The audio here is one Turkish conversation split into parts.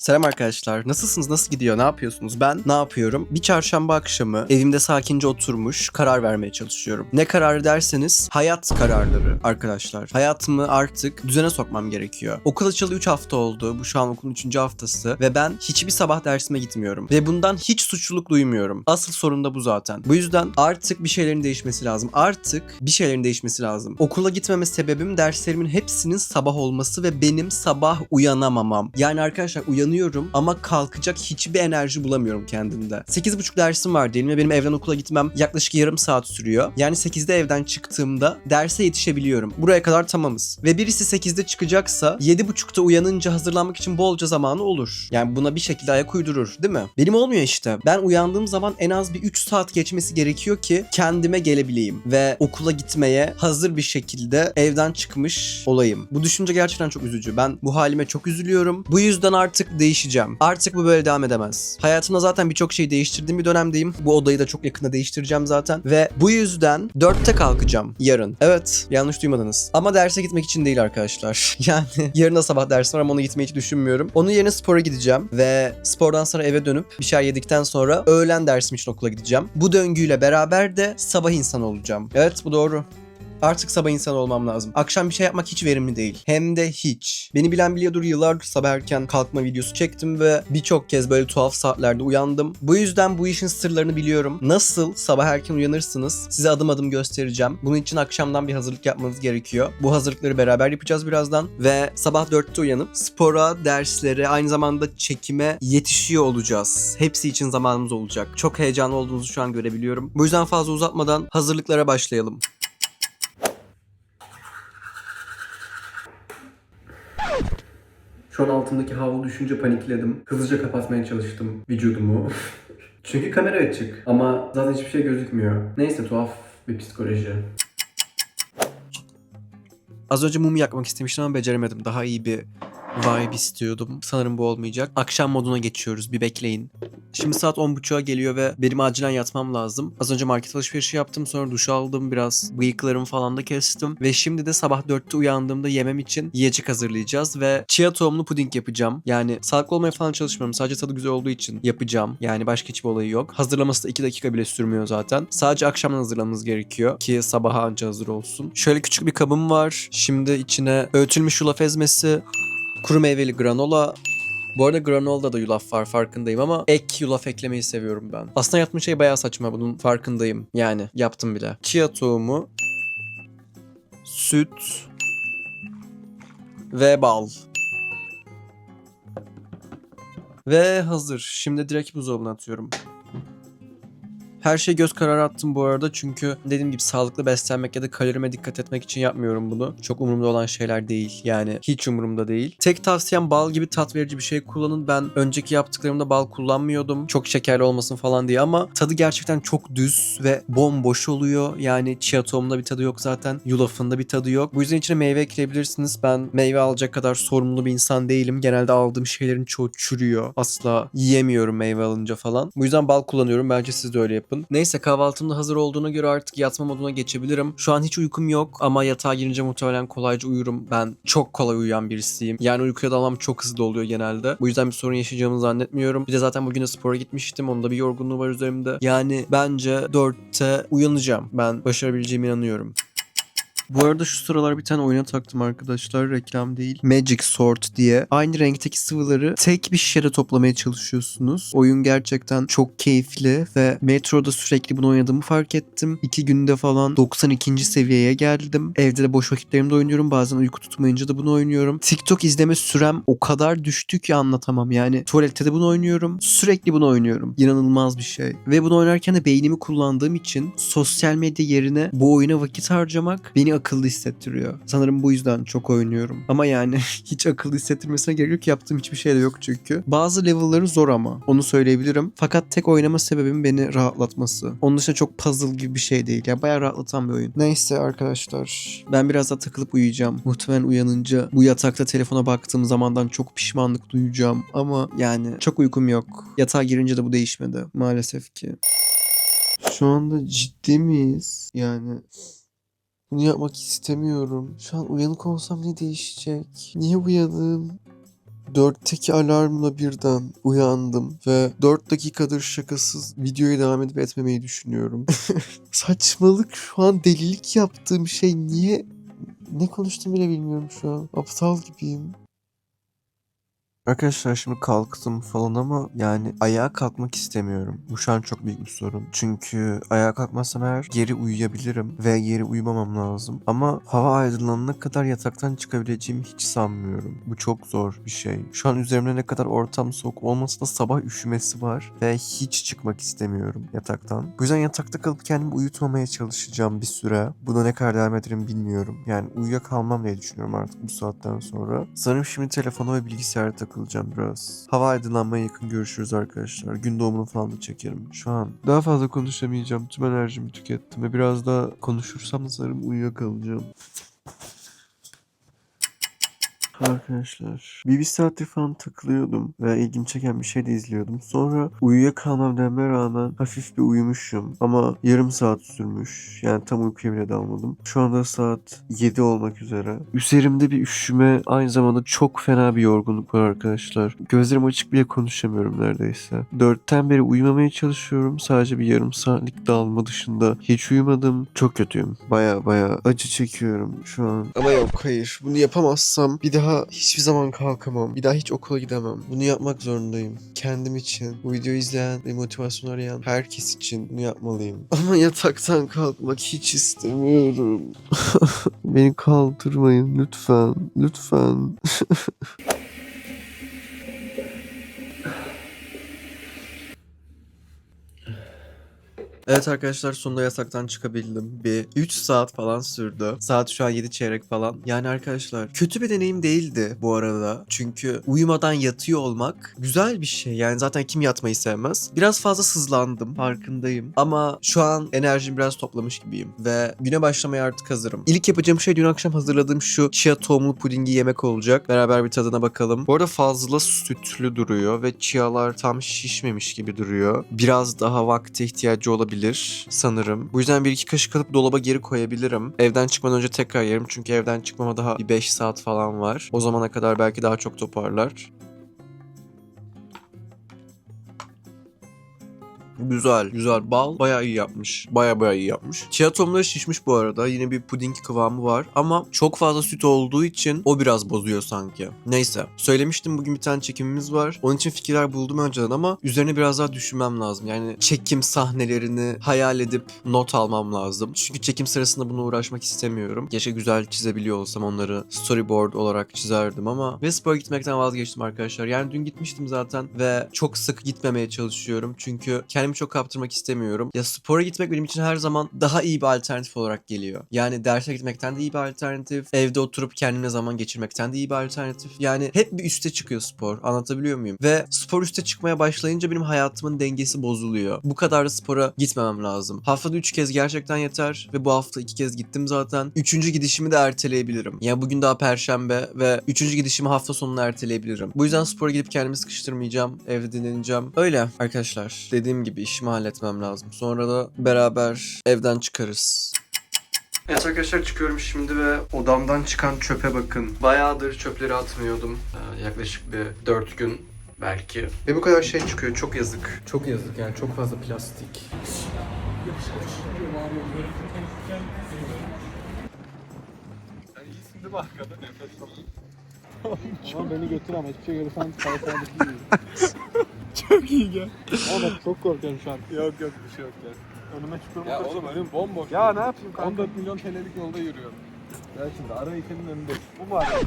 Selam arkadaşlar. Nasılsınız? Nasıl gidiyor? Ne yapıyorsunuz? Ben ne yapıyorum? Bir çarşamba akşamı evimde sakince oturmuş karar vermeye çalışıyorum. Ne kararı derseniz hayat kararları arkadaşlar. Hayatımı artık düzene sokmam gerekiyor. Okul açılı 3 hafta oldu. Bu şu an okulun 3. haftası ve ben hiçbir sabah dersime gitmiyorum. Ve bundan hiç suçluluk duymuyorum. Asıl sorun da bu zaten. Bu yüzden artık bir şeylerin değişmesi lazım. Artık bir şeylerin değişmesi lazım. Okula gitmeme sebebim derslerimin hepsinin sabah olması ve benim sabah uyanamamam. Yani arkadaşlar uyanıyorum ama kalkacak hiçbir enerji bulamıyorum kendimde. 8.30 dersim var diyelim ve benim evden okula gitmem yaklaşık yarım saat sürüyor. Yani 8'de evden çıktığımda derse yetişebiliyorum. Buraya kadar tamamız. Ve birisi 8'de çıkacaksa 7.30'da uyanınca hazırlanmak için bolca zamanı olur. Yani buna bir şekilde ayak uydurur değil mi? Benim olmuyor işte. Ben uyandığım zaman en az bir 3 saat geçmesi gerekiyor ki kendime gelebileyim. Ve okula gitmeye hazır bir şekilde evden çıkmış olayım. Bu düşünce gerçekten çok üzücü. Ben bu halime çok üzülüyorum. Bu yüzden artık değişeceğim. Artık bu böyle devam edemez. Hayatımda zaten birçok şeyi değiştirdiğim bir dönemdeyim. Bu odayı da çok yakında değiştireceğim zaten. Ve bu yüzden 4'te kalkacağım yarın. Evet yanlış duymadınız. Ama derse gitmek için değil arkadaşlar. Yani yarın da sabah dersim var ama ona gitmeyi hiç düşünmüyorum. Onun yerine spora gideceğim. Ve spordan sonra eve dönüp bir şeyler yedikten sonra öğlen dersim için okula gideceğim. Bu döngüyle beraber de sabah insan olacağım. Evet bu doğru. Artık sabah insan olmam lazım. Akşam bir şey yapmak hiç verimli değil. Hem de hiç. Beni bilen biliyordur yıllardır sabah erken kalkma videosu çektim ve birçok kez böyle tuhaf saatlerde uyandım. Bu yüzden bu işin sırlarını biliyorum. Nasıl sabah erken uyanırsınız size adım adım göstereceğim. Bunun için akşamdan bir hazırlık yapmanız gerekiyor. Bu hazırlıkları beraber yapacağız birazdan. Ve sabah 4'te uyanıp spora, derslere, aynı zamanda çekime yetişiyor olacağız. Hepsi için zamanımız olacak. Çok heyecanlı olduğunuzu şu an görebiliyorum. Bu yüzden fazla uzatmadan hazırlıklara başlayalım. Şu an altımdaki havlu düşünce panikledim. Hızlıca kapatmaya çalıştım vücudumu. Çünkü kamera açık. Ama zaten hiçbir şey gözükmüyor. Neyse tuhaf bir psikoloji. Az önce mum yakmak istemiştim ama beceremedim. Daha iyi bir vibe istiyordum. Sanırım bu olmayacak. Akşam moduna geçiyoruz. Bir bekleyin. Şimdi saat 10.30'a geliyor ve benim acilen yatmam lazım. Az önce market alışverişi yaptım. Sonra duş aldım. Biraz bıyıklarımı falan da kestim. Ve şimdi de sabah 4'te uyandığımda yemem için yiyecek hazırlayacağız. Ve chia tohumlu puding yapacağım. Yani sağlıklı olmaya falan çalışmıyorum. Sadece tadı güzel olduğu için yapacağım. Yani başka hiçbir olayı yok. Hazırlaması da 2 dakika bile sürmüyor zaten. Sadece akşamdan hazırlamamız gerekiyor. Ki sabaha anca hazır olsun. Şöyle küçük bir kabım var. Şimdi içine öğütülmüş yulaf ezmesi, kuru meyveli granola, bu arada granolada da yulaf var farkındayım ama ek yulaf eklemeyi seviyorum ben. Aslında yaptığım şey bayağı saçma bunun farkındayım. Yani yaptım bile. Chia tohumu, süt ve bal. Ve hazır. Şimdi direkt buzdolabına atıyorum. Her şey göz kararı attım bu arada çünkü dediğim gibi sağlıklı beslenmek ya da kalorime dikkat etmek için yapmıyorum bunu. Çok umurumda olan şeyler değil yani hiç umurumda değil. Tek tavsiyem bal gibi tat verici bir şey kullanın. Ben önceki yaptıklarımda bal kullanmıyordum. Çok şekerli olmasın falan diye ama tadı gerçekten çok düz ve bomboş oluyor. Yani chia tohumunda bir tadı yok zaten. Yulafında bir tadı yok. Bu yüzden içine meyve ekleyebilirsiniz. Ben meyve alacak kadar sorumlu bir insan değilim. Genelde aldığım şeylerin çoğu çürüyor. Asla yiyemiyorum meyve alınca falan. Bu yüzden bal kullanıyorum. Bence siz de öyle yapın. Neyse kahvaltım da hazır olduğuna göre artık yatma moduna geçebilirim. Şu an hiç uykum yok ama yatağa girince muhtemelen kolayca uyurum. Ben çok kolay uyuyan birisiyim. Yani uykuya dalmam çok hızlı oluyor genelde. Bu yüzden bir sorun yaşayacağımı zannetmiyorum. Bir de zaten bugün de spora gitmiştim. Onda bir yorgunluğu var üzerimde. Yani bence 4'te uyanacağım. Ben başarabileceğime inanıyorum. Bu arada şu sıralar bir tane oyuna taktım arkadaşlar. Reklam değil. Magic Sword diye. Aynı renkteki sıvıları tek bir şişede toplamaya çalışıyorsunuz. Oyun gerçekten çok keyifli ve metroda sürekli bunu oynadığımı fark ettim. İki günde falan 92. seviyeye geldim. Evde de boş vakitlerimde oynuyorum. Bazen uyku tutmayınca da bunu oynuyorum. TikTok izleme sürem o kadar düştü ki anlatamam. Yani tuvalette de bunu oynuyorum. Sürekli bunu oynuyorum. İnanılmaz bir şey. Ve bunu oynarken de beynimi kullandığım için sosyal medya yerine bu oyuna vakit harcamak beni akıllı hissettiriyor. Sanırım bu yüzden çok oynuyorum. Ama yani hiç akıllı hissettirmesine gerek yok. Yaptığım hiçbir şey de yok çünkü. Bazı level'ları zor ama. Onu söyleyebilirim. Fakat tek oynama sebebim beni rahatlatması. Onun dışında çok puzzle gibi bir şey değil. Ya bayağı rahatlatan bir oyun. Neyse arkadaşlar. Ben biraz daha takılıp uyuyacağım. Muhtemelen uyanınca bu yatakta telefona baktığım zamandan çok pişmanlık duyacağım. Ama yani çok uykum yok. Yatağa girince de bu değişmedi. Maalesef ki. Şu anda ciddi miyiz? Yani bunu yapmak istemiyorum. Şu an uyanık olsam ne değişecek? Niye uyandım? Dörtteki alarmla birden uyandım ve 4 dakikadır şakasız videoya devam edip etmemeyi düşünüyorum. Saçmalık şu an delilik yaptığım şey niye ne konuştum bile bilmiyorum şu an. Aptal gibiyim. Arkadaşlar şimdi kalktım falan ama yani ayağa kalkmak istemiyorum. Bu şu an çok büyük bir sorun. Çünkü ayağa kalkmazsam eğer geri uyuyabilirim ve geri uyumamam lazım. Ama hava aydınlanana kadar yataktan çıkabileceğimi hiç sanmıyorum. Bu çok zor bir şey. Şu an üzerimde ne kadar ortam soğuk olmasa da sabah üşümesi var ve hiç çıkmak istemiyorum yataktan. Bu yüzden yatakta kalıp kendimi uyutmamaya çalışacağım bir süre. Buna ne kadar devam ederim bilmiyorum. Yani uyuyakalmam diye düşünüyorum artık bu saatten sonra. Sanırım şimdi telefona ve bilgisayara takılacağım biraz. Hava aydınlanmaya yakın görüşürüz arkadaşlar. Gün doğumunu falan da çekerim. Şu an daha fazla konuşamayacağım. Tüm enerjimi tükettim ve biraz daha konuşursam sanırım uyuyakalacağım. Arkadaşlar bir, bir saattir falan takılıyordum ve ilgimi çeken bir şey de izliyordum. Sonra uyuyakalmam dememe rağmen hafif bir uyumuşum ama yarım saat sürmüş. Yani tam uykuya bile dalmadım. Şu anda saat 7 olmak üzere. Üzerimde bir üşüme aynı zamanda çok fena bir yorgunluk var arkadaşlar. Gözlerim açık bile konuşamıyorum neredeyse. Dörtten beri uyumamaya çalışıyorum. Sadece bir yarım saatlik dalma dışında hiç uyumadım. Çok kötüyüm. Baya baya acı çekiyorum şu an. Ama yok hayır. Bunu yapamazsam bir daha hiçbir zaman kalkamam. Bir daha hiç okula gidemem. Bunu yapmak zorundayım. Kendim için, bu videoyu izleyen ve motivasyon arayan herkes için bunu yapmalıyım. Ama yataktan kalkmak hiç istemiyorum. Beni kaldırmayın lütfen. Lütfen. Evet arkadaşlar sonunda yasaktan çıkabildim. Bir 3 saat falan sürdü. Saat şu an 7 çeyrek falan. Yani arkadaşlar kötü bir deneyim değildi bu arada. Çünkü uyumadan yatıyor olmak güzel bir şey. Yani zaten kim yatmayı sevmez. Biraz fazla sızlandım farkındayım. Ama şu an enerjimi biraz toplamış gibiyim. Ve güne başlamaya artık hazırım. İlk yapacağım şey dün akşam hazırladığım şu chia tohumlu pudingi yemek olacak. Beraber bir tadına bakalım. Bu arada fazla sütlü duruyor ve chialar tam şişmemiş gibi duruyor. Biraz daha vakte ihtiyacı olabilir sanırım. Bu yüzden bir iki kaşık alıp dolaba geri koyabilirim. Evden çıkmadan önce tekrar yerim çünkü evden çıkmama daha bir 5 saat falan var. O zamana kadar belki daha çok toparlar. Güzel, güzel. Bal bayağı iyi yapmış. Bayağı bayağı iyi yapmış. Chia tohumları şişmiş bu arada. Yine bir puding kıvamı var. Ama çok fazla süt olduğu için o biraz bozuyor sanki. Neyse. Söylemiştim bugün bir tane çekimimiz var. Onun için fikirler buldum önceden ama üzerine biraz daha düşünmem lazım. Yani çekim sahnelerini hayal edip not almam lazım. Çünkü çekim sırasında bunu uğraşmak istemiyorum. Keşke güzel çizebiliyor olsam onları storyboard olarak çizerdim ama ve spora gitmekten vazgeçtim arkadaşlar. Yani dün gitmiştim zaten ve çok sık gitmemeye çalışıyorum. Çünkü kendimi çok kaptırmak istemiyorum. Ya spora gitmek benim için her zaman daha iyi bir alternatif olarak geliyor. Yani derse gitmekten de iyi bir alternatif. Evde oturup kendine zaman geçirmekten de iyi bir alternatif. Yani hep bir üste çıkıyor spor. Anlatabiliyor muyum? Ve spor üste çıkmaya başlayınca benim hayatımın dengesi bozuluyor. Bu kadar da spora gitmemem lazım. Haftada 3 kez gerçekten yeter ve bu hafta 2 kez gittim zaten. Üçüncü gidişimi de erteleyebilirim. Ya bugün daha perşembe ve üçüncü gidişimi hafta sonuna erteleyebilirim. Bu yüzden spora gidip kendimi sıkıştırmayacağım. Evde dinleneceğim. Öyle arkadaşlar. Dediğim gibi işimi halletmem lazım. Sonra da beraber evden çıkarız. Evet arkadaşlar çıkıyorum şimdi ve odamdan çıkan çöpe bakın. Bayağıdır çöpleri atmıyordum. Ee, yaklaşık bir 4 gün belki. Ve bu kadar şey çıkıyor. Çok yazık. Çok yazık yani çok fazla plastik. Ama beni götür ama hiçbir şey görürsen kalkana değil. Çok iyi gel. Bak çok korkuyorum şu an. Yok yok bir şey yok gel. Önüme çukur Ya oğlum önüm bomboş. Ya ne yapayım kanka? 14 milyon TL'lik yolda yürüyorum. Ya şimdi ara ülkenin önünde. Bu mu ara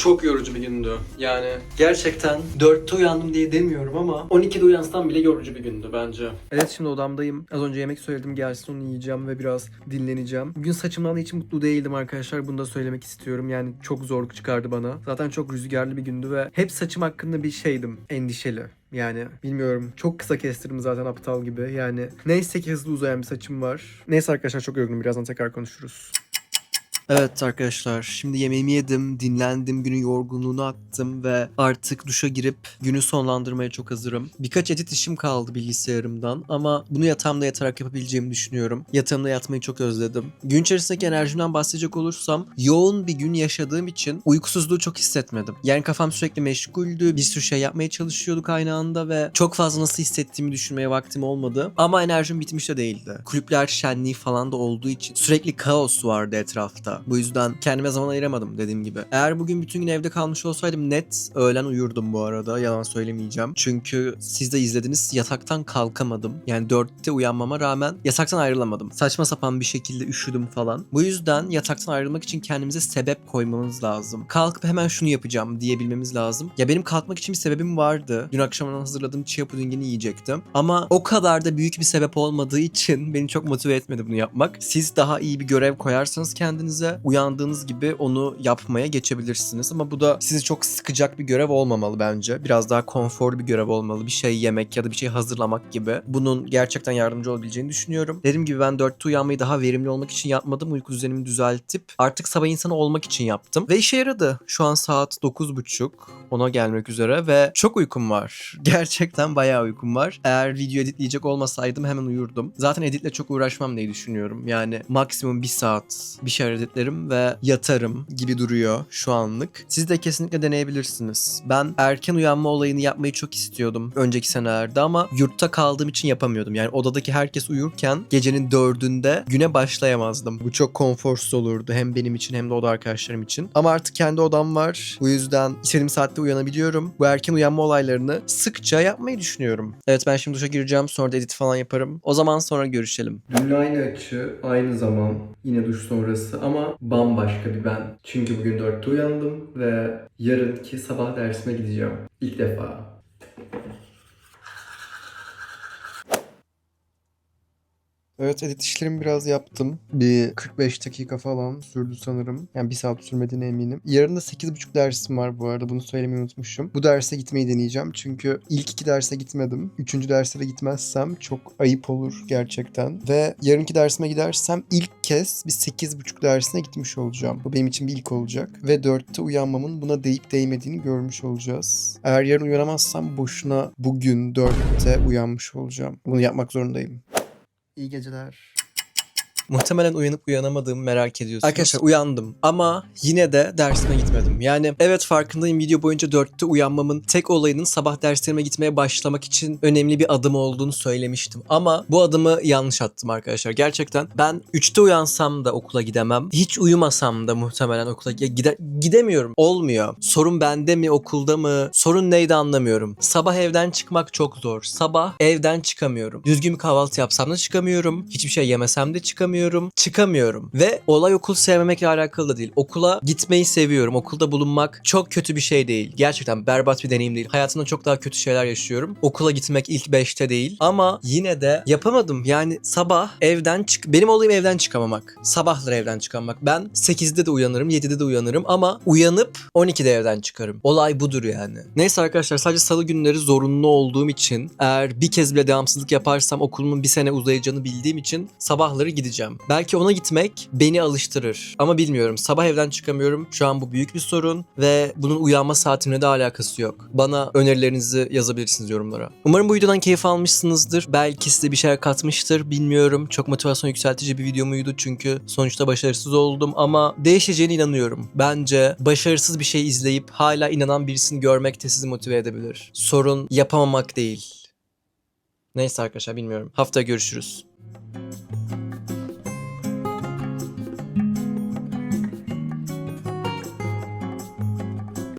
Çok yorucu bir gündü. Yani gerçekten 4'te uyandım diye demiyorum ama 12'de uyansam bile yorucu bir gündü bence. Evet şimdi odamdayım. Az önce yemek söyledim gelsin onu yiyeceğim ve biraz dinleneceğim. Bugün saçımdan hiç mutlu değildim arkadaşlar. Bunu da söylemek istiyorum. Yani çok zorluk çıkardı bana. Zaten çok rüzgarlı bir gündü ve hep saçım hakkında bir şeydim. Endişeli. Yani bilmiyorum. Çok kısa kestirdim zaten aptal gibi. Yani neyse ki hızlı uzayan bir saçım var. Neyse arkadaşlar çok yorgunum. Birazdan tekrar konuşuruz. Evet arkadaşlar şimdi yemeğimi yedim, dinlendim, günün yorgunluğunu attım ve artık duşa girip günü sonlandırmaya çok hazırım. Birkaç edit işim kaldı bilgisayarımdan ama bunu yatağımda yatarak yapabileceğimi düşünüyorum. Yatağımda yatmayı çok özledim. Gün içerisindeki enerjimden bahsedecek olursam yoğun bir gün yaşadığım için uykusuzluğu çok hissetmedim. Yani kafam sürekli meşguldü, bir sürü şey yapmaya çalışıyorduk aynı anda ve çok fazla nasıl hissettiğimi düşünmeye vaktim olmadı. Ama enerjim bitmiş de değildi. Kulüpler şenliği falan da olduğu için sürekli kaos vardı etrafta. Bu yüzden kendime zaman ayıramadım dediğim gibi. Eğer bugün bütün gün evde kalmış olsaydım net öğlen uyurdum bu arada. Yalan söylemeyeceğim. Çünkü siz de izlediniz yataktan kalkamadım. Yani 4'te uyanmama rağmen yataktan ayrılamadım. Saçma sapan bir şekilde üşüdüm falan. Bu yüzden yataktan ayrılmak için kendimize sebep koymamız lazım. Kalkıp hemen şunu yapacağım diyebilmemiz lazım. Ya benim kalkmak için bir sebebim vardı. Dün akşamdan hazırladığım chia pudingini yiyecektim. Ama o kadar da büyük bir sebep olmadığı için beni çok motive etmedi bunu yapmak. Siz daha iyi bir görev koyarsanız kendinize uyandığınız gibi onu yapmaya geçebilirsiniz. Ama bu da sizi çok sıkacak bir görev olmamalı bence. Biraz daha konforlu bir görev olmalı. Bir şey yemek ya da bir şey hazırlamak gibi. Bunun gerçekten yardımcı olabileceğini düşünüyorum. Dediğim gibi ben 4'te uyanmayı daha verimli olmak için yapmadım. Uyku düzenimi düzeltip artık sabah insanı olmak için yaptım. Ve işe yaradı. Şu an saat 9.30. Ona gelmek üzere ve çok uykum var. Gerçekten bayağı uykum var. Eğer video editleyecek olmasaydım hemen uyurdum. Zaten editle çok uğraşmam diye düşünüyorum. Yani maksimum bir saat bir şeyler editlerim ve yatarım gibi duruyor şu anlık. Siz de kesinlikle deneyebilirsiniz. Ben erken uyanma olayını yapmayı çok istiyordum önceki senelerde ama yurtta kaldığım için yapamıyordum. Yani odadaki herkes uyurken gecenin dördünde güne başlayamazdım. Bu çok konforsuz olurdu hem benim için hem de oda arkadaşlarım için. Ama artık kendi odam var. Bu yüzden istediğim saatte uyanabiliyorum. Bu erken uyanma olaylarını sıkça yapmayı düşünüyorum. Evet ben şimdi duşa gireceğim sonra da edit falan yaparım. O zaman sonra görüşelim. Dün aynı açı, aynı zaman yine duş sonrası ama bambaşka bir ben. Çünkü bugün 4'te uyandım ve yarınki sabah dersime gideceğim. İlk defa. Evet edit işlerimi biraz yaptım. Bir 45 dakika falan sürdü sanırım. Yani bir saat sürmediğine eminim. Yarın da 8.30 dersim var bu arada. Bunu söylemeyi unutmuşum. Bu derse gitmeyi deneyeceğim. Çünkü ilk iki derse gitmedim. Üçüncü derse de gitmezsem çok ayıp olur gerçekten. Ve yarınki dersime gidersem ilk kez bir 8.30 dersine gitmiş olacağım. Bu benim için bir ilk olacak. Ve 4'te uyanmamın buna değip değmediğini görmüş olacağız. Eğer yarın uyanamazsam boşuna bugün 4'te uyanmış olacağım. Bunu yapmak zorundayım. İyi geceler. Muhtemelen uyanıp uyanamadığımı merak ediyorsunuz. Arkadaşlar uyandım ama yine de dersime gitmedim. Yani evet farkındayım video boyunca 4'te uyanmamın tek olayının sabah derslerime gitmeye başlamak için önemli bir adım olduğunu söylemiştim. Ama bu adımı yanlış attım arkadaşlar. Gerçekten ben 3'te uyansam da okula gidemem. Hiç uyumasam da muhtemelen okula gide gidemiyorum. Olmuyor. Sorun bende mi okulda mı? Sorun neydi anlamıyorum. Sabah evden çıkmak çok zor. Sabah evden çıkamıyorum. Düzgün bir kahvaltı yapsam da çıkamıyorum. Hiçbir şey yemesem de çıkamıyorum. Çıkamıyorum. Ve olay okul sevmemekle alakalı da değil. Okula gitmeyi seviyorum. Okulda bulunmak çok kötü bir şey değil. Gerçekten berbat bir deneyim değil. Hayatımda çok daha kötü şeyler yaşıyorum. Okula gitmek ilk 5'te değil. Ama yine de yapamadım. Yani sabah evden çık... Benim olayım evden çıkamamak. Sabahları evden çıkamamak. Ben 8'de de uyanırım, 7'de de uyanırım ama uyanıp 12'de evden çıkarım. Olay budur yani. Neyse arkadaşlar sadece salı günleri zorunlu olduğum için eğer bir kez bile devamsızlık yaparsam okulumun bir sene uzayacağını bildiğim için sabahları gideceğim. Belki ona gitmek beni alıştırır. Ama bilmiyorum. Sabah evden çıkamıyorum. Şu an bu büyük bir sorun ve bunun uyanma saatimle de alakası yok. Bana önerilerinizi yazabilirsiniz yorumlara. Umarım bu videodan keyif almışsınızdır. Belki size bir şeyler katmıştır. Bilmiyorum. Çok motivasyon yükseltici bir video muydu çünkü sonuçta başarısız oldum ama değişeceğine inanıyorum. Bence başarısız bir şey izleyip hala inanan birisini görmek de sizi motive edebilir. Sorun yapamamak değil. Neyse arkadaşlar bilmiyorum. Haftaya görüşürüz.